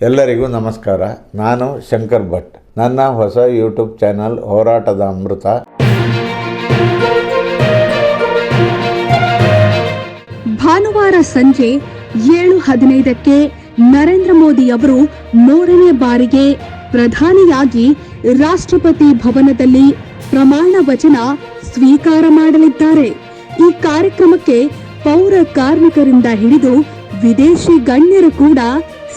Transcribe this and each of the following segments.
ಎಲ್ಲರಿಗೂ ನಮಸ್ಕಾರ. ನಾನು ಶಂಕರ್ ಭಟ್. ನನ್ನ ಹೊಸ ಯೂಟ್ಯೂಬ್ ಚಾನಲ್ ಹೋರಾಟದ ಅಮೃತ. ಭಾನುವಾರ ಸಂಜೆ ಏಳು ಹದಿನೈದಕ್ಕೆ ನರೇಂದ್ರ ಮೋದಿ ಅವರು ಮೂರನೇ ಬಾರಿಗೆ ಪ್ರಧಾನಿಯಾಗಿ ರಾಷ್ಟ್ರಪತಿ ಭವನದಲ್ಲಿ ಪ್ರಮಾಣ ವಚನ ಸ್ವೀಕಾರ ಮಾಡಲಿದ್ದಾರೆ. ಈ ಕಾರ್ಯಕ್ರಮಕ್ಕೆ ಪೌರ ಕಾರ್ಮಿಕರಿಂದ ಹಿಡಿದು ವಿದೇಶಿ ಗಣ್ಯರು ಕೂಡ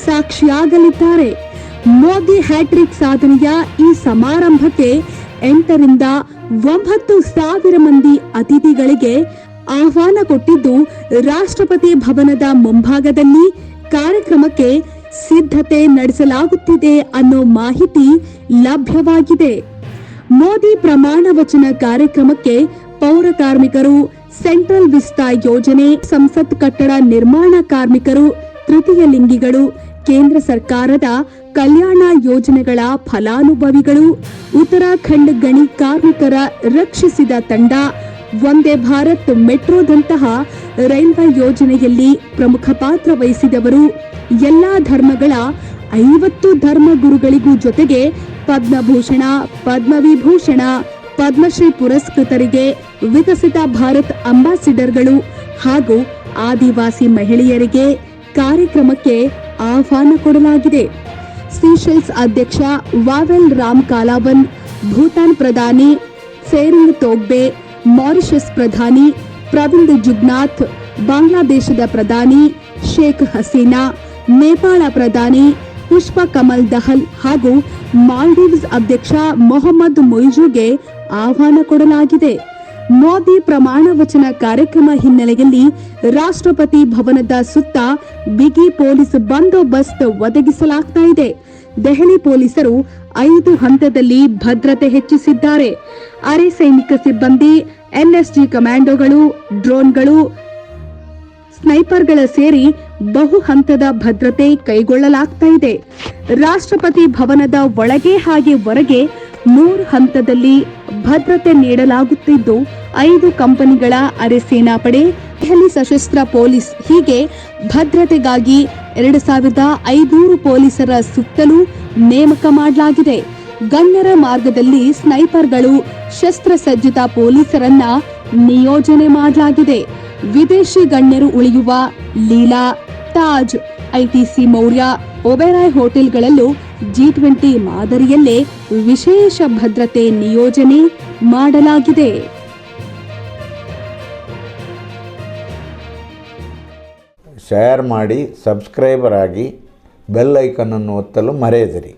ಸಾಕ್ಷಿಯಾಗಲಿದ್ದಾರೆ. ಮೋದಿ ಹ್ಯಾಟ್ರಿಕ್ ಸಾಧನೆಯ ಈ ಸಮಾರಂಭಕ್ಕೆ ಎಂಟರಿಂದ ಒಂಬತ್ತು ಸಾವಿರ ಮಂದಿ ಅತಿಥಿಗಳಿಗೆ ಆಹ್ವಾನ ಕೊಟ್ಟಿದ್ದು, ರಾಷ್ಟ್ರಪತಿ ಭವನದ ಮುಂಭಾಗದಲ್ಲಿ ಕಾರ್ಯಕ್ರಮಕ್ಕೆ ಸಿದ್ಧತೆ ನಡೆಸಲಾಗುತ್ತಿದೆ ಅನ್ನೋ ಮಾಹಿತಿ ಲಭ್ಯವಾಗಿದೆ. ಮೋದಿ ಪ್ರಮಾಣ ವಚನ ಕಾರ್ಯಕ್ರಮಕ್ಕೆ ಪೌರ ಕಾರ್ಮಿಕರು, ಸೆಂಟ್ರಲ್ ವಿಸ್ತಾ ಯೋಜನೆ, ಸಂಸತ್ ಕಟ್ಟಡ ನಿರ್ಮಾಣ ಕಾರ್ಮಿಕರು, ತೃತೀಯ ಲಿಂಗಿಗಳು ಕೇಂದ್ರ ಸರ್ಕಾರದ ಕಲ್ಯಾಣ ಯೋಜನೆಗಳ ಫಲಾನುಭವಿಗಳು, ಉತ್ತರಾಖಂಡ್ ಗಣಿ ಕಾರ್ಮಿಕರ ರಕ್ಷಿಸಿದ ತಂಡ, ವಂದೇ ಭಾರತ್ ಮೆಟ್ರೋದಂತಹ ರೈಲ್ವೆ ಯೋಜನೆಯಲ್ಲಿ ಪ್ರಮುಖ ಪಾತ್ರ ವಹಿಸಿದವರು. ಎಲ್ಲಾ ಧರ್ಮಗಳ ಐವತ್ತು ಧರ್ಮಗುರುಗಳಿಗೂ ಜೊತೆಗೆ ಪದ್ಮಭೂಷಣ, ಪದ್ಮವಿಭೂಷಣ, ಪದ್ಮಶ್ರೀ ಪುರಸ್ಕೃತರಿಗೆ ವಿಕಸಿತ ಭಾರತ್ ಅಂಬಾಸಿಡರ್ಗಳು ಹಾಗೂ ಆದಿವಾಸಿ ಮಹಿಳೆಯರಿಗೆ ಕಾರ್ಯಕ್ರಮಕ್ಕೆ ಆಹ್ವಾನ ಕೊಡಲಾಗಿದೆ. ಸೀಶೆಲ್ಸ್ ಅಧ್ಯಕ್ಷ ವಾವೆಲ್ ರಾಮ್ ಕಾಲಾವನ್, ಭೂತಾನ್ ಪ್ರಧಾನಿ ಸೇರಿಂಗ್ ತೋಗ್ಬೆ, ಮಾರಿಷಸ್ ಪ್ರಧಾನಿ ಪ್ರವಿಂದ್ ಜುಗ್ನಾಥ್, ಬಾಂಗ್ಲಾದೇಶದ ಪ್ರಧಾನಿ ಶೇಖ್ ಹಸೀನಾ, ನೇಪಾಳ ಪ್ರಧಾನಿ ಪುಷ್ಪ ಕಮಲ್ ದಹಲ್ ಹಾಗೂ ಮಾಲ್ಡೀವ್ಸ್ ಅಧ್ಯಕ್ಷ ಮೊಹಮ್ಮದ್ ಮೊಯ್ಜುಗೆ ಆಹ್ವಾನ ಕೊಡಲಾಗಿದೆ. ಮೋದಿ ಪ್ರಮಾಣ ವಚನ ಕಾರ್ಯಕ್ರಮ ಹಿನ್ನೆಲೆಯಲ್ಲಿ ರಾಷ್ಟ್ರಪತಿ ಭವನದ ಸುತ್ತ ಬಿಗಿ ಪೊಲೀಸ್ ಬಂದೋಬಸ್ತ್ ಒದಗಿಸಲಾಗ್ತಾ ಇದೆ. ದೆಹಲಿ ಪೊಲೀಸರು ಐದು ಹಂತದಲ್ಲಿ ಭದ್ರತೆ ಹೆಚ್ಚಿಸಿದ್ದಾರೆ. ಅರೆ ಸೈನಿಕ ಸಿಬ್ಬಂದಿ, ಎನ್ಎಸ್ಜಿ ಕಮಾಂಡೋಗಳು, ಡ್ರೋನ್ಗಳು, ಸ್ನೈಪರ್ಗಳ ಸೇರಿ ಬಹು ಹಂತದ ಭದ್ರತೆ ಕೈಗೊಳ್ಳಲಾಗ್ತಾ ಇದೆ. ರಾಷ್ಟ್ರಪತಿ ಭವನದ ಒಳಗೆ ಹಾಗೆ ಹೊರಗೆ ಮೂರು ಹಂತದಲ್ಲಿ ಭದ್ರತೆ ನೀಡಲಾಗುತ್ತಿದ್ದು, ಐದು ಕಂಪನಿಗಳ ಅರೆ ಸೇನಾಪಡೆ ದೆಹಲಿ ಸಶಸ್ತ್ರ ಪೊಲೀಸ್ ಹೀಗೆ ಭದ್ರತೆಗಾಗಿ ಎರಡು ಸಾವಿರದ ಐನೂರು ಪೊಲೀಸರ ಸುತ್ತಲೂ ನೇಮಕ ಮಾಡಲಾಗಿದೆ. ಗಣ್ಯರ ಮಾರ್ಗದಲ್ಲಿ ಸ್ನೈಪರ್ಗಳು ಶಸ್ತ್ರಸಜ್ಜಿತ ಪೊಲೀಸರನ್ನ ನಿಯೋಜನೆ ಮಾಡಲಾಗಿದೆ. ವಿದೇಶಿ ಗಣ್ಯರು ಉಳಿಯುವ ಲೀಲಾ, ತಾಜ್ ಐಟಿಸಿ ಮೌರ್ಯ, ಒಬೆರಾಯ್ ಹೋಟೆಲ್ಗಳಲ್ಲೂ ಜಿ ಟ್ವೆಂಟಿ ಮಾದರಿಯಲ್ಲೇ ವಿಶೇಷ ಭದ್ರತೆ ನಿಯೋಜನೆ ಮಾಡಲಾಗಿದೆ. ಶೇರ್ ಮಾಡಿ ಸಬ್ಸ್ಕ್ರೈಬರ್ ಆಗಿ ಬೆಲ್ ಐಕನನ್ನು ಒತ್ತಲು ಮರೆಯದಿರಿ.